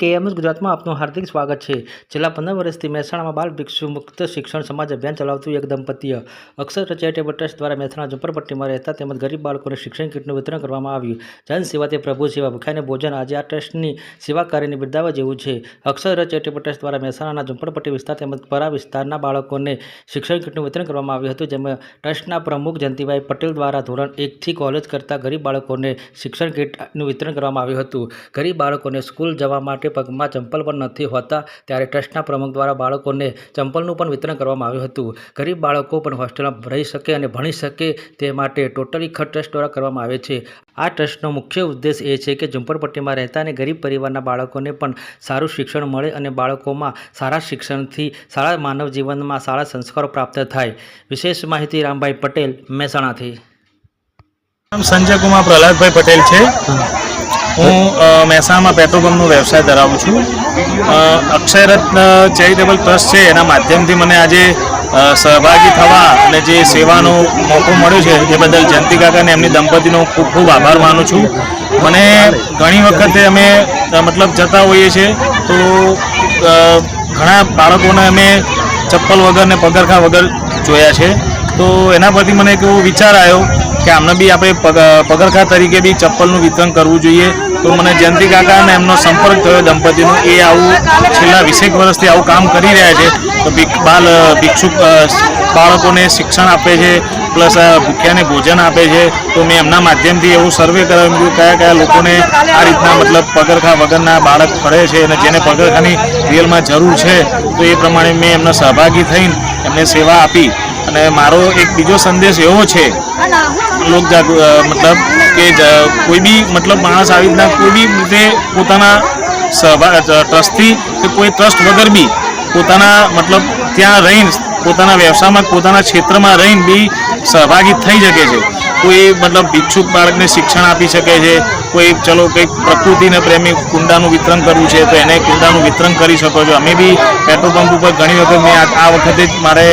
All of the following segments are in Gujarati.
કેએમએસ ગુજરાતમાં આપનું હાર્દિક સ્વાગત છે. છેલ્લા પંદર વર્ષથી મહેસાણામાં બાળ ભિક્ષુ મુક્ત શિક્ષણ સમાજ અભિયાન ચલાવતું એક દંપતીય અક્ષર ચેરિટેબલ ટ્રસ્ટ દ્વારા મહેસાણા ઝુંપડપટ્ટીમાં રહેતા તેમજ ગરીબ બાળકોને શિક્ષણ કીટનું વિતરણ કરવામાં આવ્યું. જન સેવા તે પ્રભુ સેવા ભૂખ્યાને ભોજન આજે આ ટ્રસ્ટની સેવા કાર્યને બિરદાવવા જેવું છે. અક્ષર ચેરિટેબલ ટ્રસ્ટ દ્વારા મહેસાણાના ઝુંપડપટ્ટી વિસ્તાર તેમજ પરા વિસ્તારના બાળકોને શિક્ષણ કીટનું વિતરણ કરવામાં આવ્યું હતું, જેમાં ટ્રસ્ટના પ્રમુખ જયંતિભાઈ પટેલ દ્વારા ધોરણ એકથી કોલેજ કરતા ગરીબ બાળકોને શિક્ષણ કીટનું વિતરણ કરવામાં આવ્યું હતું. ગરીબ બાળકોને સ્કૂલ જવા માટે પગમાં ચંપલ પણ નથી હોતા ત્યારે ટ્રસ્ટના પ્રમુખ દ્વારા બાળકોને ચંપલનું પણ વિતરણ કરવામાં આવ્યું હતું. ગરીબ બાળકો પણ હોસ્ટેલમાં રહી શકે અને ભણી શકે તે માટે ટોટલી ખર્ચ ટ્રસ્ટ દ્વારા કરવામાં આવે છે. આ ટ્રસ્ટનો મુખ્ય ઉદ્દેશ એ છે કે ઝુંપડપટ્ટીમાં રહેતા અને ગરીબ પરિવારના બાળકોને પણ સારું શિક્ષણ મળે અને બાળકોમાં સારા શિક્ષણથી સારા માનવ જીવનમાં સારા સંસ્કારો પ્રાપ્ત થાય. વિશેષ માહિતી રામભાઈ પટેલ મહેસાણાથી. સંજયકુમાર સંજય કુમાર પ્રહલાદભાઈ પટેલ છે. હું મહેસાણામાં પેટ્રોલ પંપનો વ્યવસાય ધરાવું છું. અક્ષયરત્ન ચેરિટેબલ ટ્રસ્ટ છે, એના માધ્યમથી મને આજે સહભાગી થવા અને જે સેવાનો મોકો મળ્યો છે, એ બદલ જયંતિ કાકાને એમની દંપતીનો ખૂબ ખૂબ આભાર માનું છું. મને ઘણી વખતે અમે મતલબ જતા હોઈએ છીએ, તો ઘણા બાળકોને અમે ચપ્પલ વગર ને પગરખા વગર જોયા છે. તો એના પરથી મને એક એવો વિચાર આવ્યો કે આમને બી આપણે પગ, પગરખા તરીકે બી ચપ્પલનું વિતરણ કરવું જોઈએ. તો મને જયંતિ કાકા અને એમનો સંપર્ક થયો દંપતીનો. એ આવું છેલ્લા વીસેક વર્ષથી આવું કામ કરી રહ્યા છે. તો બાલ ભિક્ષુક બાળકોને શિક્ષણ આપે છે, પ્લસ ભૂખ્યાને ભોજન આપે છે. તો મેં એમના માધ્યમથી એવું સર્વે કરાવ્યું કયા કયા લોકોને આ રીતના મતલબ પગરખા વગરના બાળક ફરે છે અને જેને પગરખાની રિયલમાં જરૂર છે. તો એ પ્રમાણે મેં એમને સહભાગી થઈને એમને સેવા આપી. અને મારો એક બીજો સંદેશ એવો છે. લોક મતલબ કે કોઈ બી મતલબ માણસ આવી રીતના કોઈ બી રીતે પોતાના ટ્રસ્ટથી કે કોઈ ટ્રસ્ટ વગર બી પોતાના મતલબ ત્યાં રહીને, પોતાના વ્યવસાયમાં, પોતાના ક્ષેત્રમાં રહીને બી સહભાગી થઈ શકે છે. કોઈ મતલબ ભિક્ષુક બાળકને શિક્ષણ આપી શકે છે, કોઈ ચલો કંઈક પ્રકૃતિને પ્રેમી કુંડાનું વિતરણ કરવું છે, તો એને કુંડાનું વિતરણ કરી શકો છો. અમે બી પેટ્રોલ પંપ ઉપર ઘણી વખત મેં આ વખતે જ મારે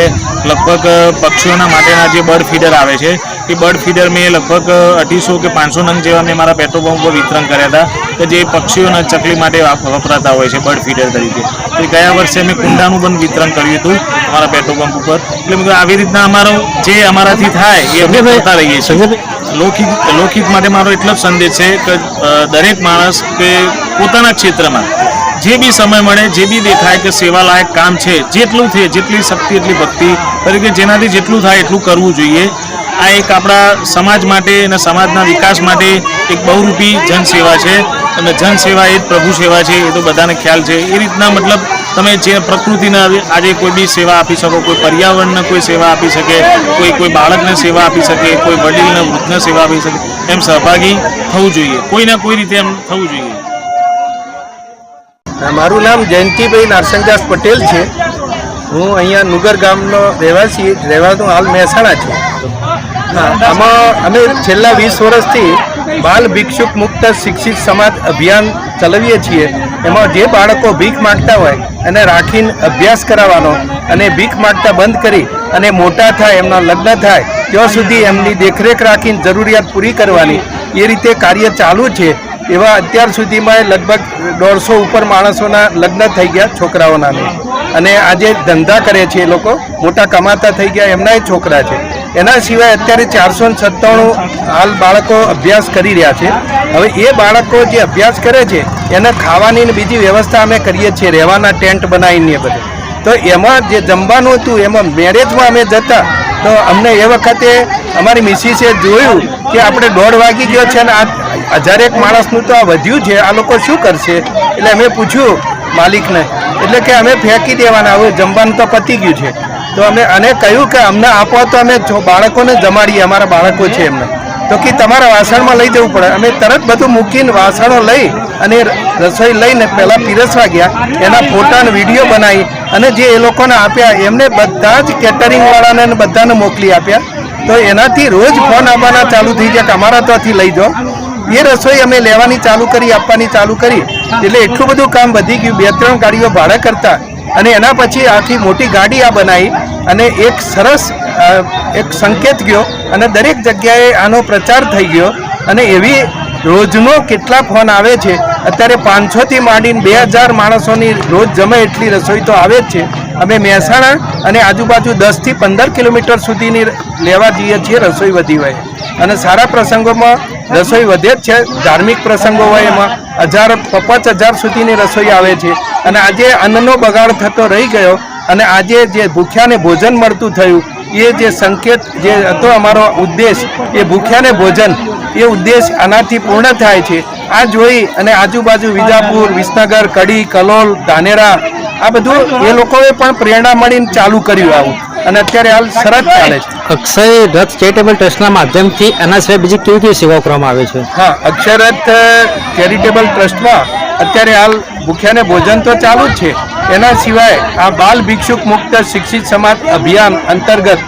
લગભગ પક્ષીઓના માટેના જે બર્ડ ફીડર આવે છે એ બર્ડ ફીડર મેં લગભગ અઢીસો કે પાંચસો નંગ જેવા મેં મારા પેટ્રોલ પંપ પર વિતરણ કર્યા હતા કે જે પક્ષીઓના ચકલી માટે વપરાતા હોય છે બર્ડ ફીડર તરીકે. તો ગયા વર્ષે મેં કુંડાનું પણ વિતરણ કર્યું હતું અમારા પેટ્રોલ પંપ ઉપર. એટલે આવી રીતના અમારો જે અમારાથી થાય એ અમે કરતા રહીએ છીએ. લૌકિક લૌકિક માટે મારો એટલો જ સંદેશ છે કે દરેક માણસ કે પોતાના ક્ષેત્રમાં જે બી સમય મળે જે બી દેખાય કે સેવાલાયક કામ છે જેટલું થાય જેટલી શક્તિ એટલી ભક્તિ તરીકે જેનાથી જેટલું થાય એટલું કરવું જોઈએ. આ એક આપણા સમાજ માટે અને સમાજના વિકાસ માટે એક બહુરૂપી જનસેવા છે. અને જનસેવા એ જ પ્રભુ સેવા છે, એ તો બધાને ખ્યાલ છે. એ રીતના મતલબ તમે જે પ્રકૃતિના આજે કોઈ બી સેવા આપી શકો, કોઈ પર્યાવરણને કોઈ સેવા આપી શકે, કોઈ કોઈ બાળકને સેવા આપી શકે, કોઈ વડીલને, વૃદ્ધને સેવા આપી શકે, એમ સહભાગી થવું જોઈએ. કોઈને કોઈ રીતે એમ થવું જોઈએ. મારું નામ જયંતિભાઈ નારસંગદાસ પટેલ છે. હું અહીંયા નુગર ગામનો રહેવાસી રહેવાનું હાલ મહેસાણા છે. આમાં અમે છેલ્લા વીસ વર્ષથી બાલ ભિક્ષુક મુક્ત શિક્ષિત સમાજ અભિયાન ચલાવીએ છીએ. એમાં જે બાળકો ભીખ માગતા હોય એને રાખીને અભ્યાસ કરાવવાનો અને ભીખ માગતા બંધ કરી અને મોટા થાય, એમના લગ્ન થાય, ત્યાં સુધી એમની દેખરેખ રાખીને જરૂરિયાત પૂરી કરવાની. એ રીતે કાર્ય ચાલુ છે. એવા અત્યાર સુધીમાં લગભગ દોઢસો ઉપર માણસોના લગ્ન થઈ ગયા છોકરાઓના. અને આજે ધંધા કરે છે એ લોકો. મોટા કમાતા થઈ ગયા, એમના છોકરા છે. એના સિવાય અત્યારે ચારસો સત્તાણું હાલ બાળકો અભ્યાસ કરી રહ્યા છે. હવે એ બાળકો જે અભ્યાસ કરે છે, એને ખાવાની ને બીજી વ્યવસ્થા અમે કરીએ છીએ, રહેવાના ટેન્ટ બનાવીને બધે. તો એમાં જે જમવાનું હતું, એમાં મેરેજમાં અમે જતા, તો અમને એ વખતે અમારી મિસિસે જોયું કે આપણે દોઢ વાગી ગયો છે અને આ હજારેક માણસનું તો આ વધ્યું છે, આ લોકો શું કરશે? એટલે અમે પૂછ્યું માલિકને, એટલે કે અમે ફેંકી દેવાના, હવે જમવાનું તો પતી ગયું છે. તો અમે અને કહ્યું કે અમને આપો તો અમે બાળકોને જમાડીએ, અમારા બાળકો છે એમને. તો કે તમારા વાસણમાં લઈ જવું પડે. અમે તરત બધું મૂકીને વાસણો લઈ અને રસોઈ લઈને પહેલાં પીરસવા ગયા, એના ફોટા અને વીડિયો બનાવી અને જે એ લોકોને આપ્યા, એમને બધા જ કેટરિંગવાળાને બધાને મોકલી આપ્યા. તો એનાથી રોજ ફોન આવવાના ચાલુ થઈ ગયા કે અમારા ત્યાંથી લઈ જાઓ. એ રસોઈ અમે લેવાની ચાલુ કરી, આપવાની ચાલુ કરી. એટલે એટલું બધું કામ વધી ગયું. બે ત્રણ ગાડીઓ ભાડા કરતા અને એના પછી આખી મોટી ગાડી આ બનાવી અને એક સરસ એક સંકેત ગયો અને દરેક જગ્યાએ આનો પ્રચાર થઈ ગયો અને એવી રોજનો કેટલા ફોન આવે છે. અત્યારે પાંચસોથી માંડીને બે હજાર માણસોની રોજ જમે એટલી રસોઈ તો આવે જ છે. અમે મહેસાણા અને આજુબાજુ દસથી પંદર કિલોમીટર સુધીની લેવા જઈએ છીએ રસોઈ વધી હોય. અને સારા પ્રસંગોમાં રસોઈ વધે જ છે. ધાર્મિક પ્રસંગો હોય એમાં હજાર પાંચ હજાર સુધીની રસોઈ આવે છે. અને આજે અન્નનો બગાડ થતો રહી ગયો. અને આજે જે ભૂખ્યાને ભોજન મળતું થયું એ જે સંકેત જે હતો અમારો ઉદ્દેશ એ ભૂખ્યાને ભોજન એ ઉદ્દેશ આનાથી પૂર્ણ થાય છે. આ જોઈ અને આજુબાજુ વિજાપુર વિસનગર કડી કલોલ ધાનેરા આ બધું એ લોકોએ પણ પ્રેરણા મળીને ચાલુ કર્યું આવું. અને અત્યારે હાલ સરસ ચાલે છે. અક્ષય રથ ચેરિટેબલ ટ્રસ્ટના માધ્યમથી એના સિવાય બીજી કેવી કેવી સેવાઓ કરવામાં આવે છે? હા અક્ષરથ ચેરિટેબલ ટ્રસ્ટમાં અત્યારે હાલ ભૂખ્યાને ભોજન તો ચાલુ જ છે. એના સિવાય આ બાલ ભિક્ષુક મુક્ત શિક્ષિત સમાજ અભિયાન અંતર્ગત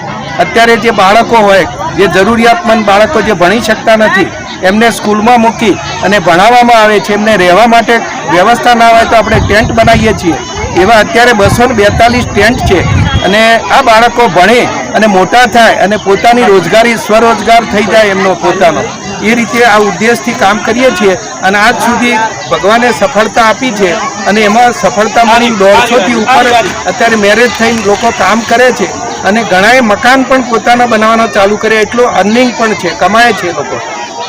અત્યારે જે બાળકો હોય, જે જરૂરિયાતમંદ બાળકો જે ભણી શકતા નથી, એમને સ્કૂલમાં મૂકી અને ભણાવવામાં આવે છે, એમને રહેવા માટે વ્યવસ્થા ના હોય તો આપણે ટેન્ટ બનાવીએ છીએ. એવા અત્યારે બસો બેતાલીસ ટેન્ટ છે અને આ બાળકો ભણે અને મોટા થાય અને પોતાની રોજગારી, સ્વરોજગાર થઈ જાય એમનો પોતાનો. એ રીતે આ ઉદ્દેશથી કામ કરીએ છીએ અને આજ સુધી ભગવાને સફળતા આપી છે અને એમાં સફળતા મારી દોઢસોથી ઉપર અત્યારે મેરેજ થઈને લોકો કામ કરે છે અને ઘણાએ મકાન પણ પોતાના બનાવવાના ચાલુ કરે એટલું અર્નિંગ પણ છે કમાય છે લોકો.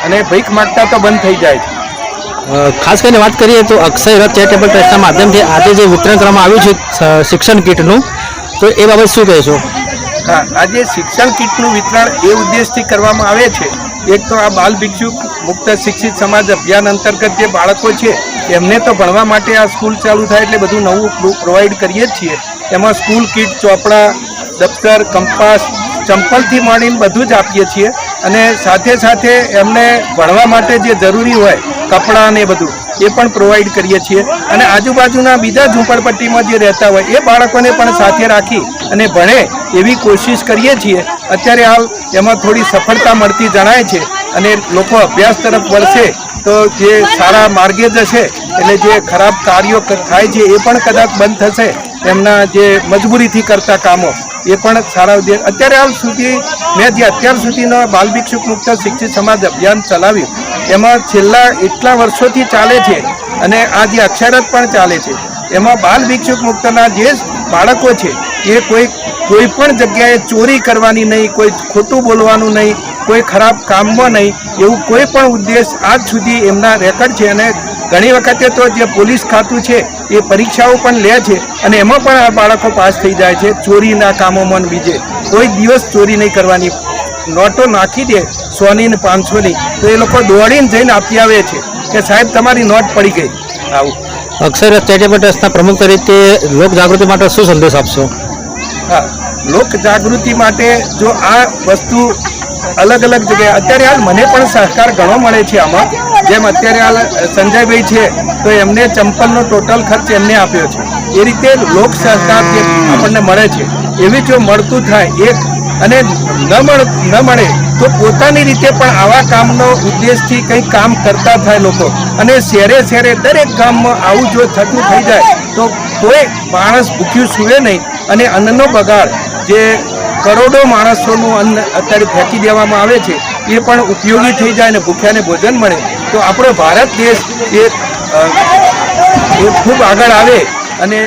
અને ભીખ માગતા તો બંધ થઈ જાય છે. ખાસ કરીને વાત કરીએ તો અક્ષય રથ ચેરિટેબલ ટ્રસ્ટના માધ્યમથી આજે જે વિતરણ કરવામાં આવ્યું છે શિક્ષણ કીટનું તો એ બાબત શું કહેશો? હા આજે શિક્ષણ કીટનું વિતરણ એ ઉદ્દેશથી કરવામાં આવે છે. એક તો આ બાલ ભિક્ષુ મુક્ત શિક્ષિત સમાજ અભિયાન અંતર્ગત જે બાળકો છે, એમને તો ભણવા માટે આ સ્કૂલ ચાલુ થાય એટલે બધું નવું પ્રોવાઈડ કરીએ જ છીએ. એમાં સ્કૂલ કીટ, ચોપડા, દફતર, કંપાસ, ચંપલથી માંડીને બધું જ આપીએ છીએ. અને સાથે સાથે એમને ભણવા માટે જે જરૂરી હોય, કપડાં ને બધું, એ પણ પ્રોવાઈડ કરીએ છીએ. અને આજુબાજુના બીજા ઝૂંપડપટ્ટીમાં જે રહેતા હોય, એ બાળકોને પણ સાથે રાખી અને ભણે એવી કોશિશ કરીએ છીએ અત્યારે હાલ એમાં થોડી સફળતા મળતી જણાય છે અને લોકો અભ્યાસ તરફ વળશે તો જે સારા માર્ગે જશે એટલે જે ખરાબ કાર્યો થાય છે એ પણ કદાચ બંધ થશે. એમના જે મજબૂરીથી કરતા કામો એ પણ સારા અત્યારે હાલ સુધી મેં જે અત્યાર સુધીનો બાલ ભિક્ષુક મુક્ત શિક્ષિત સમાજ અભિયાન ચલાવ્યું, એમાં છેલ્લા એટલા વર્ષોથી ચાલે છે અને આ જે અક્ષરત પણ ચાલે છે. એમાં બાલ ભિક્ષુક મુક્તના જે બાળકો છે એ કોઈ કોઈ પણ જગ્યાએ ચોરી કરવાની નહીં, કોઈ ખોટું બોલવાનું નહીં, કોઈ ખરાબ કામમાં નહીં, એવું કોઈ પણ ઉદ્દેશ આજ સુધી એમના રેકર્ડ છે અને ઘણી વખતે તો જે પોલીસ ખાતું છે એ પરીક્ષાઓ પણ લે છે અને એમાં પણ આ બાળકો પાસ થઈ જાય છે ચોરીના કામોમાં બીજે. કોઈ દિવસ ચોરી નહીં કરવાની. નોટો નાખી દે સોની ને પાંચસોની તો એ લોકો દોડીને જઈને આપી આવે છે કે સાહેબ, તમારી નોટ પડી ગઈ. આવું. અક્ષર ચેરિટેબલ ટ્રસ્ટના પ્રમુખ તરીકે લોક જાગૃતિ માટે શું સંદેશ આપશો? લોક જાગૃતિ માટે જો આ વસ્તુ અલગ અલગ જગ્યાએ, અત્યારે હાલ મને પણ સહકાર ઘણો મળે છે આમાં. જેમ અત્યારે હાલ સંજયભાઈ છે, તો એમને ચંપલનો ટોટલ ખર્ચ એમને આપ્યો છે. એ રીતે લોક સહકાર જે આપણને મળે છે, એવી જો મળતું થાય, એક અને ન મળ, ન મળે, તો પોતાની રીતે પણ આવા કામનો ઉદ્દેશથી કંઈક કામ કરતા થાય લોકો. અને શહેરે શહેરે દરેક ગામમાં આવું જો થતું થઈ જાય, તો કોઈ માણસ ભૂખ્યું સૂવે નહીં. અને અન્નનો બગાડ જે કરોડો માણસોનું અન્ન અત્યારે ફેંકી દેવામાં આવે છે, એ પણ ઉપયોગી થઈ જાય અને ભૂખ્યાને ભોજન મળે, તો આપણો ભારત દેશ એ ખૂબ આગળ આવે અને